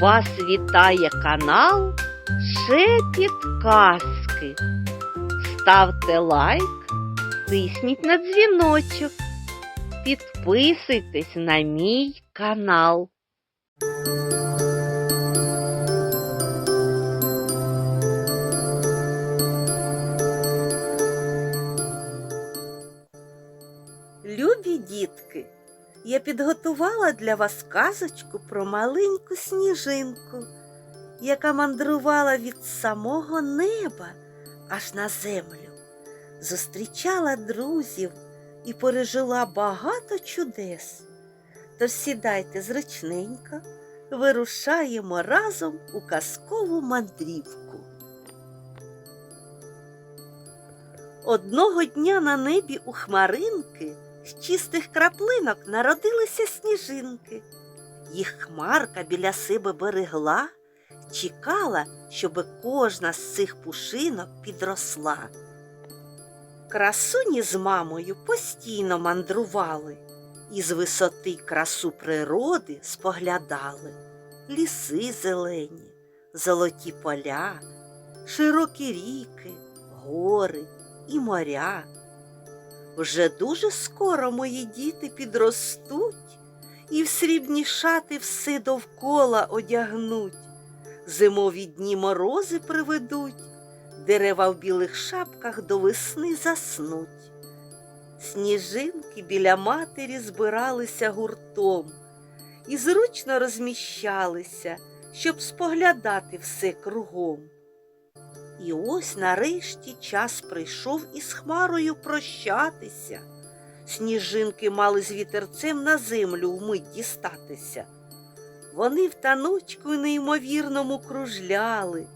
Вас вітає канал Шепіт Казки. Ставте лайк, тисніть на дзвіночок, підписуйтесь на мій канал. Любі дітки, я підготувала для вас казочку про маленьку сніжинку, яка мандрувала від самого неба аж на землю, зустрічала друзів і пережила багато чудес. Тож сідайте зручненько, вирушаємо разом у казкову мандрівку. Одного дня на небі у хмаринки з чистих краплинок народилися сніжинки. Їх хмарка біля себе берегла, чекала, щоби кожна з цих пушинок підросла. Красуні з мамою постійно мандрували і з висоти красу природи споглядали. Ліси зелені, золоті поля, широкі ріки, гори і моря. Вже дуже скоро мої діти підростуть і в срібні шати все довкола одягнуть, зимові дні морози приведуть, дерева в білих шапках до весни заснуть. Сніжинки біля матері збиралися гуртом і зручно розміщалися, щоб споглядати все кругом. І ось нарешті час прийшов із хмарою прощатися. Сніжинки мали з вітерцем на землю вмить дістатися. Вони в таночку неймовірному кружляли,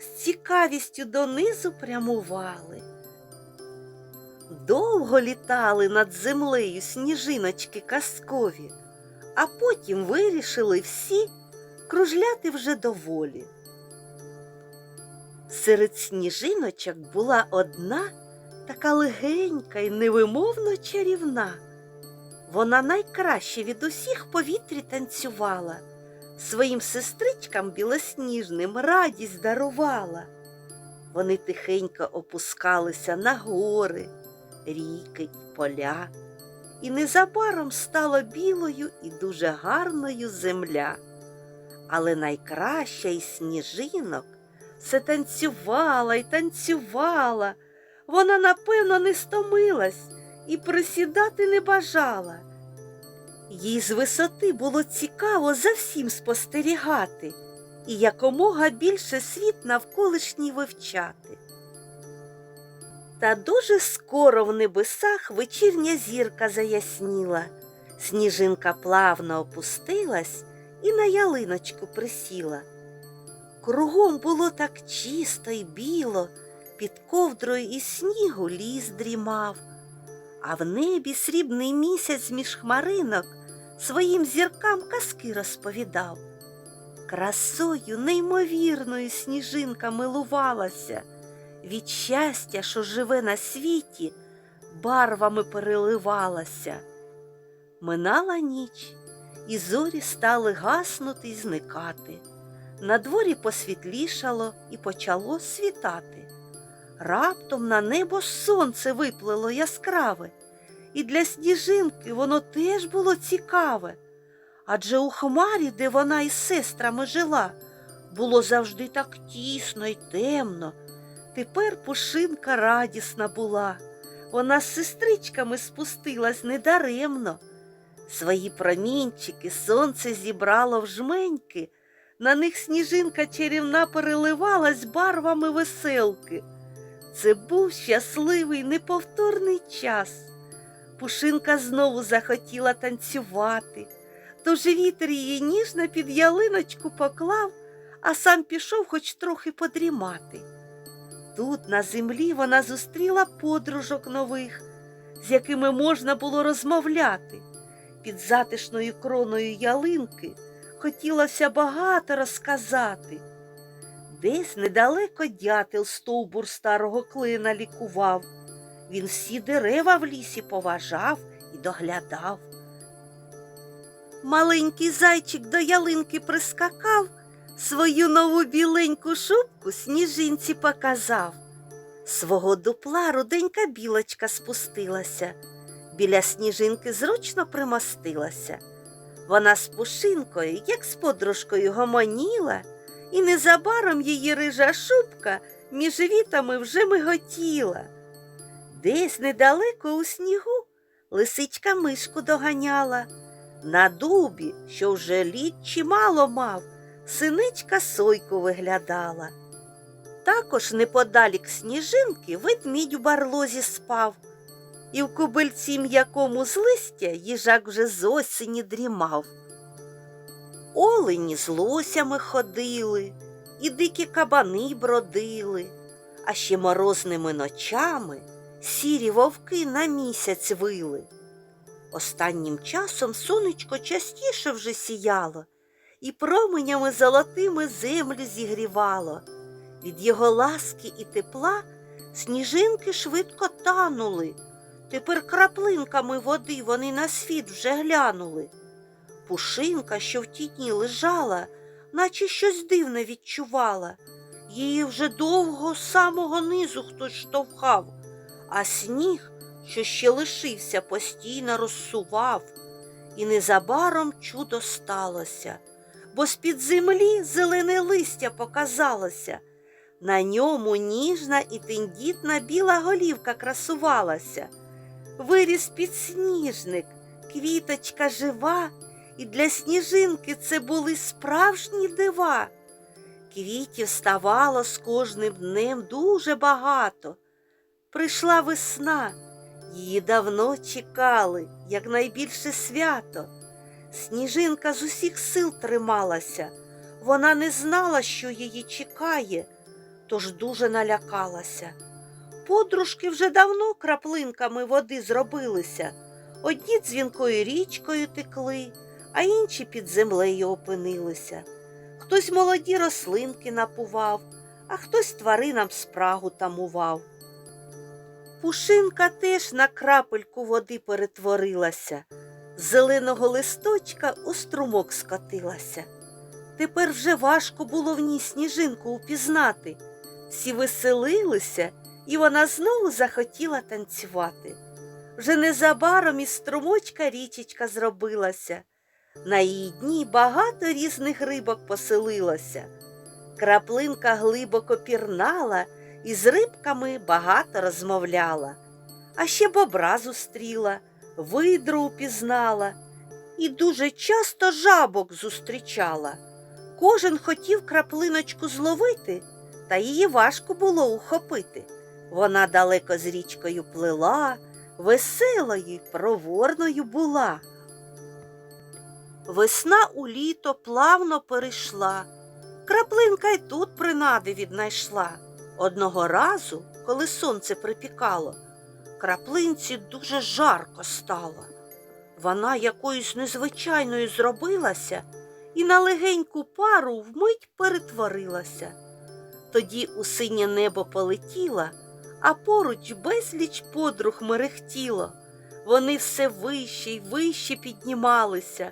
з цікавістю донизу прямували. Довго літали над землею сніжиночки казкові, а потім вирішили всі кружляти вже доволі. Серед сніжиночок була одна така легенька і невимовно чарівна. Вона найкраще від усіх повітрі танцювала, своїм сестричкам білосніжним радість дарувала. Вони тихенько опускалися на гори, ріки поля, і незабаром стало білою і дуже гарною земля. Але найкраща із сніжинок все танцювала й танцювала. Вона, напевно, не стомилась і присідати не бажала. Їй з висоти було цікаво за всім спостерігати і якомога більше світ навколишній вивчати. Та дуже скоро в небесах вечірня зірка заясніла. Сніжинка плавно опустилась і на ялиночку присіла. Кругом було так чисто й біло, під ковдрою із снігу ліс дрімав, а в небі срібний місяць між хмаринок своїм зіркам казки розповідав. Красою неймовірною сніжинка милувалася, від щастя, що живе на світі, барвами переливалася. Минала ніч, і зорі стали гаснути й зникати. На дворі посвітлішало і почало світати. Раптом на небо сонце виплило яскраве, і для сніжинки воно теж було цікаве. Адже у хмарі, де вона із сестрами жила, було завжди так тісно й темно. Тепер пушинка радісна була. Вона з сестричками спустилась недаремно. Свої промінчики сонце зібрало в жменьки. На них сніжинка чарівна переливалась барвами веселки. Це був щасливий неповторний час. Пушинка знову захотіла танцювати, тож вітер її ніжно під ялиночку поклав, а сам пішов хоч трохи подрімати. Тут, на землі, вона зустріла подружок нових, з якими можна було розмовляти. Під затишною кроною ялинки хотілося багато розказати. Десь недалеко дятел стовбур старого клина лікував. Він всі дерева в лісі поважав і доглядав. маленький зайчик до ялинки прискакав, свою нову біленьку шубку сніжинці показав. Свого дупла руденька білочка спустилася, біля сніжинки зручно примостилася. Вона з пушинкою, як з подружкою, гомоніла, і незабаром її рижа шубка між вітами вже миготіла. Десь недалеко у снігу лисичка мишку доганяла. На дубі, що вже літ чимало мав, синичка сойку виглядала. Також неподалік сніжинки ведмідь у барлозі спав, і в кубельці м'якому з листя їжак вже з осені дрімав. Олені з лосями ходили, і дикі кабани бродили, а ще морозними ночами сірі вовки на місяць вили. Останнім часом сонечко частіше вже сіяло і променями золотими землю зігрівало. Від його ласки і тепла сніжинки швидко танули. Тепер краплинками води вони на світ вже глянули. Пушинка, що в тіні лежала, наче щось дивне відчувала. Її вже довго з самого низу хтось штовхав, а сніг, що ще лишився, постійно розсував. І незабаром чудо сталося, бо з-під землі зелене листя показалося. На ньому ніжна і тендітна біла голівка красувалася. Виріс підсніжник, квіточка жива, і для сніжинки це були справжні дива. Квітів ставало з кожним днем дуже багато. Прийшла весна, її давно чекали, як найбільше свято. Сніжинка з усіх сил трималася, вона не знала, що її чекає, тож дуже налякалася. Подружки вже давно краплинками води зробилися. Одні дзвінкою річкою текли, а інші під землею опинилися. Хтось молоді рослинки напував, а хтось тваринам спрагу тамував. Пушинка теж на крапельку води перетворилася, з зеленого листочка у струмок скотилася. Тепер вже важко було в ній сніжинку упізнати. Всі веселилися, і вона знову захотіла танцювати. Вже незабаром із струмочка річечка зробилася. На її дні багато різних рибок поселилося. Краплинка глибоко пірнала і з рибками багато розмовляла, а ще бобра зустріла, видру упізнала і дуже часто жабок зустрічала. Кожен хотів краплиночку зловити, та її важко було ухопити. Вона далеко з річкою плила, веселою й проворною була. Весна у літо плавно перейшла, краплинка й тут принади віднайшла. Одного разу, коли сонце припікало, краплинці дуже жарко стало. Вона якоюсь незвичайною зробилася і на легеньку пару вмить перетворилася. Тоді у синє небо полетіла, а поруч безліч подруг мерехтіло. Вони все вище й вище піднімалися.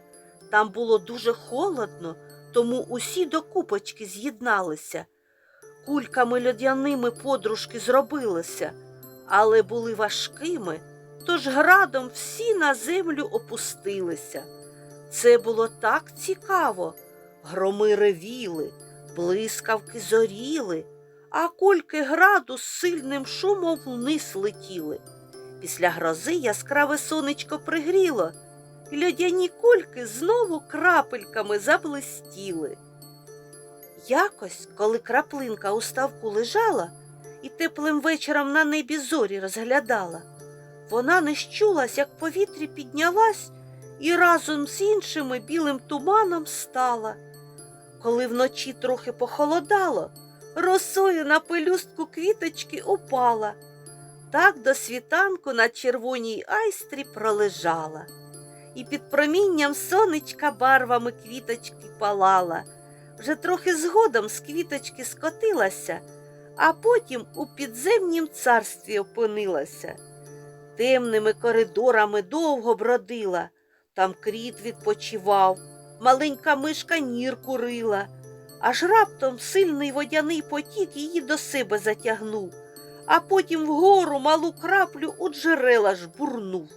Там було дуже холодно, тому усі до купочки з'єдналися. Кульками льодяними подружки зробилися, але були важкими, тож градом всі на землю опустилися. Це було так цікаво. Громи ревіли, блискавки зоріли, а кульки граду з сильним шумом вниз летіли. Після грози яскраве сонечко пригріло, і льодяні кульки знову крапельками заблистіли. Якось, коли краплинка у ставку лежала і теплим вечором на небі зорі розглядала, вона не щулась, як повітрі піднялась і разом з іншими білим туманом стала. Коли вночі трохи похолодало, росою на пелюстку квіточки упала. Так до світанку на червоній айстрі пролежала, і під промінням сонечка барвами квіточки палала. Вже трохи згодом з квіточки скотилася, а потім у підземнім царстві опинилася. Темними коридорами довго бродила, Там кріт відпочивав, маленька мишка нір курила, аж раптом сильний водяний потік її до себе затягнув, а потім вгору малу краплю у джерела жбурнув.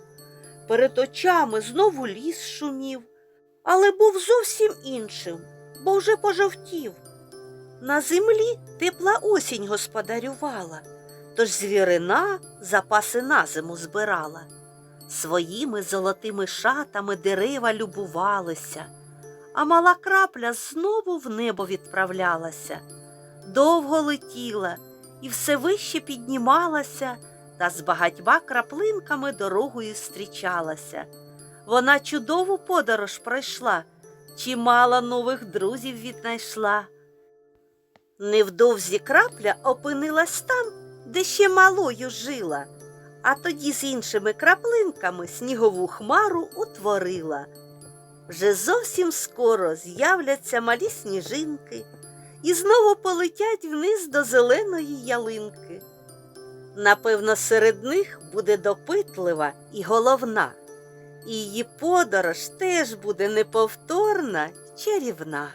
Перед очами знову ліс шумів, але був зовсім іншим, бо вже пожовтів. На землі тепла осінь господарювала, тож звірина запаси на зиму збирала. Своїми золотими шатами дерева любувалися, а мала крапля знову в небо відправлялася. Довго летіла і все вище піднімалася, та з багатьма краплинками дорогою зустрічалася. Вона чудову подорож пройшла, чимало нових друзів віднайшла. Невдовзі крапля опинилась там, де ще малою жила, а тоді з іншими краплинками снігову хмару утворила. Вже зовсім скоро з'являться малі сніжинки і знову полетять вниз до зеленої ялинки. Напевно, серед них буде допитлива і головна, і її подорож теж буде неповторна чарівна.